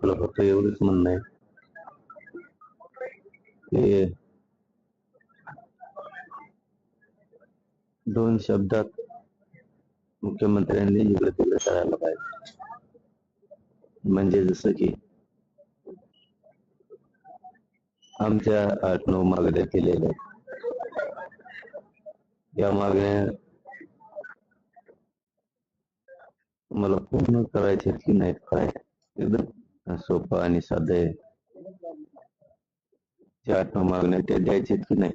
आपलं फक्त एवढंच म्हणणं आहे दोन शब्दात मुख्यमंत्र्यांनी इकडे तिकडे करायला पाहिजे म्हणजे जसं की आमच्या आठ नऊ मागण्या केलेल्या आहेत. या मागण्या मला पूर्ण करायचे की नाहीत काय एकदम सोपं आणि साधं त्या द्यायचे की नाही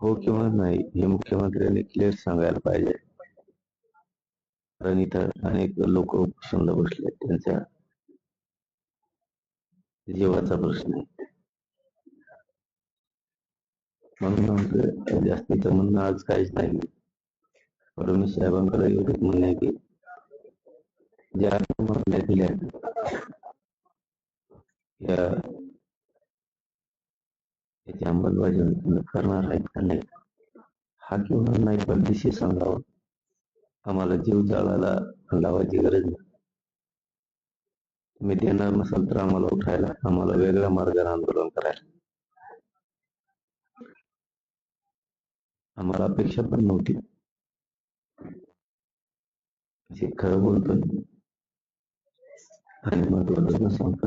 हो किंवा नाही हे मुख्यमंत्र्यांनी क्लिअर सांगायला पाहिजे कारण इथं अनेक लोक बसले त्यांच्या जीवाचा प्रश्न म्हणून म्हणणं आज काहीच नाही साहेबांकडे एवढंच म्हणणं आहे की ज्या आहेत, या त्याची अंमलबजावणी तुम्ही करणार आहेत का नाही? हा किंवा नाही पद्धतशीर सांगावा. आम्हाला जीव जाळायला लावायची गरज नाही. तुम्ही देणार नसाल तर आम्हाला उठायला आम्हाला वेगळ्या मार्गाने आंदोलन करायला. आम्हाला अपेक्षा पण नव्हती. म्हणजे खरं बोलतोय. आणि महत्वाचं सांगतो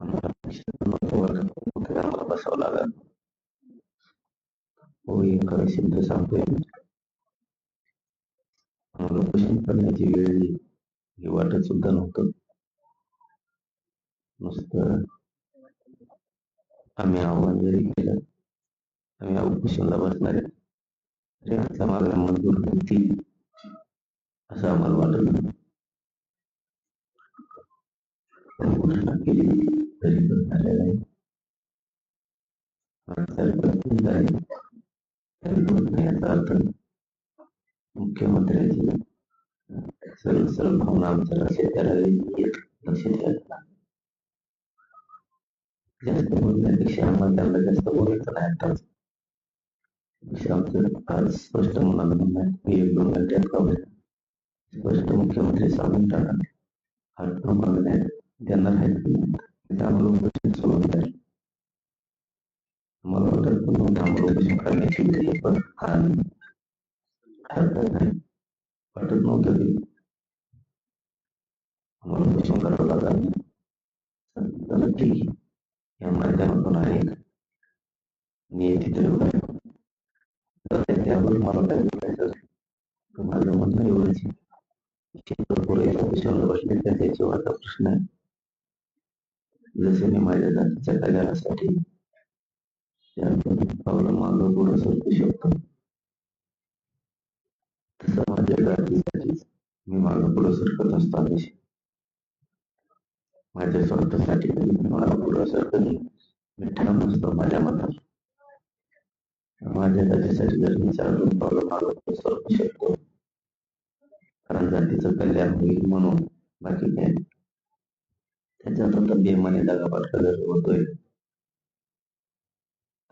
आम्हाला बसावं लागलं हो हे खरं सिद्ध सांगतोय आम्हाला उपोषण करण्याची वेळ येईल हे वाटत सुद्धा नव्हतं नुसतं आम्ही आव्हान जरी केलं आम्ही उपोषणला बसणार आहे तरी आमच्या मागण्या मंजूर होतील असं आम्हाला वाटत अर्थ मुख्यमंत्र्यांची सरळ सरळ भावना आमच्या लक्षात यायला येत लक्षात यायला जास्त बोलण्यापेक्षा आम्हाला त्यांना जास्त बोलायचं नाही आता पेक्षा आमचं आज स्पष्ट मनाला म्हणणं आहे की एक दोन घंट्यात का होईल स्पष्ट मुख्यमंत्री सांगून टाका आठ मागण्या देणार आहेत की नाही ते आम्हाला उपोषण सोडून द्याल मला वाटत पण नव्हतं आम्हाला उपोषण करण्याची वेळ येईल, पण आणि हरकत नाही वाटत नव्हतं की आम्हाला उपोषण करावं लागलं चला ठीक बसले तर त्याची वाटा प्रश्न जसे मी माझ्या जातीच्या कल्याणासाठी पावलं मागं पुढं सरकू शकतो. तसं माझ्या जातीसाठी मी मागं पुढं सरकत असताना माझ्या स्वार्थासाठी तरी मी मागं पुढं सरकत नाही. मी ठाम असतो माझ्या मनात. माझ्या जातीसाठी जर मी चार पावलं मागं पुढं सरकू शकतो कारण जातीचं कल्याण होईल म्हणून बाकी काय त्याच्यानंतर त्याच्यात आता बेमाने दगापाटका जर होतोय.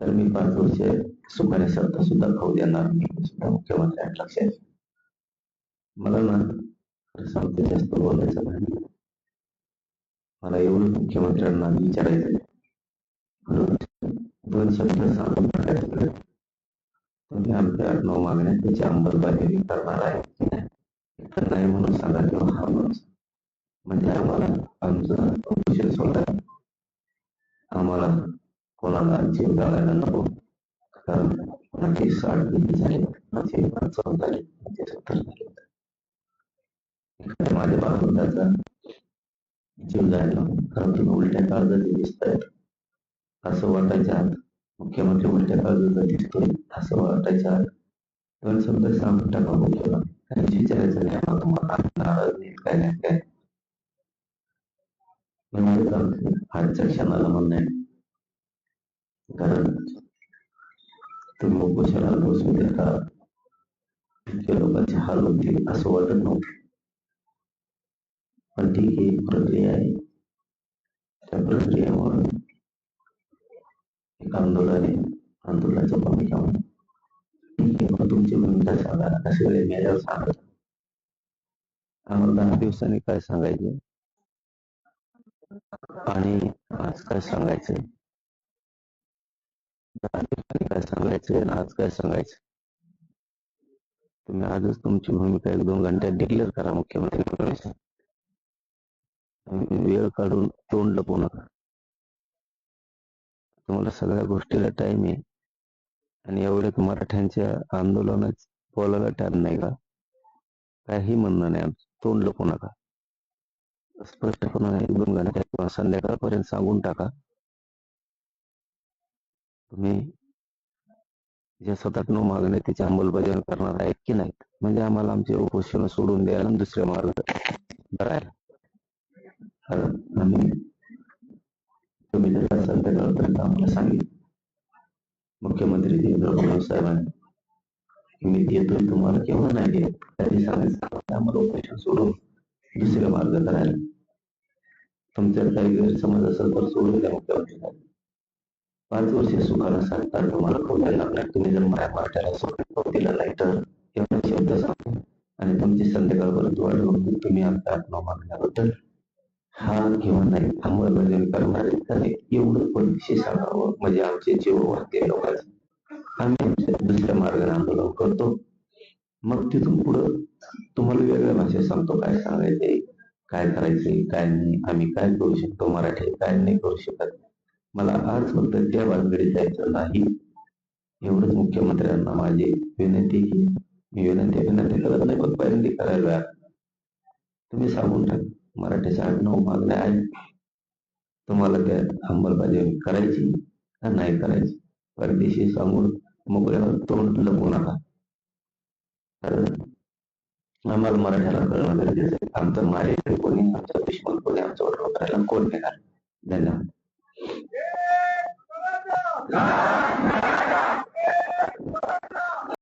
तर मी पाच वर्ष सुखाने सत्ता सुद्धा खाऊ देणार मी सुद्धा मुख्यमंत्र्यांच्या लक्षात मला ना खरं जास्त बोलायचं नाही. मला एवढं मुख्यमंत्र्यांना विचारायचं म्हणून दोन शब्द सांगून टाकायचं तुम्ही आमच्या आठ नऊ मागण्या त्याची अंमलबजावणी करणार आहे की नाही? तर नाही म्हणून सांगा किंवा हा माणूस म्हणजे आम्हाला आमचं उपोषण सोडा आम्हाला कोणाला जीव लागायला नको कारण माझे साठ दिवस झाले माझे पंचावन्न झाले माझे सत्तर झाले एखाद्या माझ्या बाबंदाचा जीव जायला कारण तुम्ही उलट्या काळजाचे दिसत आहेत असं वाटायच्या आत मुख्यमंत्री उलट्या काळजाचा दिसतोय असं वाटायच्या आत दोन शब्द सांगून टाका मुख्यमंत्री काहीच विचारायचं नाही आम्हाला नाराज नाही काय नाही काय मी आजच्या क्षणाला म्हणणं आहे कारण तुम्ही उपोषणाला बसू देता इतक्या लोकांचे हाल होतील असं वाटत नव्हतं पण ठीक आहे प्रक्रिया आहे. त्या प्रक्रियेमुळे एक आंदोलन आहे. आंदोलनाच्या भूमिका सांगा असे वेळे मेल्यावर सांगा आम्हाला दहा दिवसांनी काय सांगायचे? आणि आज काय सांगायचंय दहा दिवसांनी काय सांगायचे आणि आज काय सांगायचं? तुम्ही आजच तुमची भूमिका एक दोन घंट्यात डिक्लेअर करा मुख्यमंत्री वेळ काढून तोंड लपवू नका. तुम्हाला सगळ्या गोष्टीला टाइम आहे. आणि एवढ्यात मराठ्यांच्या आंदोलनाची बोलायला टाइम नाही का? काही म्हणणं नाही. आमचं तोंड लपू नका. स्पष्टपणे एक दोन घंट्यात किंवा संध्याकाळपर्यंत सांगून टाका. तुम्ही ज्या स्वतः नऊ मागण्या त्याची अंमलबजावणी करणार आहेत की नाहीत? म्हणजे आम्हाला आमचे उपोषण सोडून द्यायला आणि दुसऱ्या मार्ग करायला कारण आम्ही तुम्ही संध्याकाळपर्यंत आम्हाला सांगितलं. मुख्यमंत्री देवेंद्र फडणवीस साहेबांनी मी देतो तुम्हाला केव्हा नाही देत. त्यांनी सांगायचं आम्हाला उपोषण सोडून दुसऱ्या मार्ग करायला तुमच्यात काही गैरसमज असेल तर सोडून द्या मुख्यमंत्री पाच वर्ष सुखाला सांगतात तुम्हाला खोटायला लागणार. तुम्ही जर माझ्या मराठ्याला सोडून दिला नाही तर एवढा शब्द सांगू आणि तुमची संध्याकाळपर्यंत वाढ होती तुम्ही आमच्या आत्मा मागण्याबद्दल हा किंवा नाही अंमलबजावणी करणारे तर एवढं पैसे सांगावं म्हणजे आमचे जीव वाहते लोकांचे आम्ही दुसऱ्या मार्गाने आंदोलन करतो. मग तिथून पुढं तुम्हाला वेगळ्या भाषेत सांगतो काय सांगायचे काय करायचंय काय नाही आम्ही काय करू शकतो मराठी काय नाही करू शकत. मला आज फक्त त्या बाजूकडे जायचं नाही. एवढंच मुख्यमंत्र्यांना माझी विनंती ही मी विनंती विनंती करत नाही पण पहिल्यांदा करायला. तुम्ही सांगून टाक मराठी साठ नऊ मागण्या आहेत. तुम्हाला त्या अंमलबजावणी करायची का नाही करायची? परदेशी समोर मोकळ्यावर तोंड लपवू नका. कारण आम्हाला मराठ्याला कळणं गरजेचं आहे. आमचं मारे कोणी आमचा दुश्मन कोणी आमच्यावर करायला कोण येणार? धन्यवाद.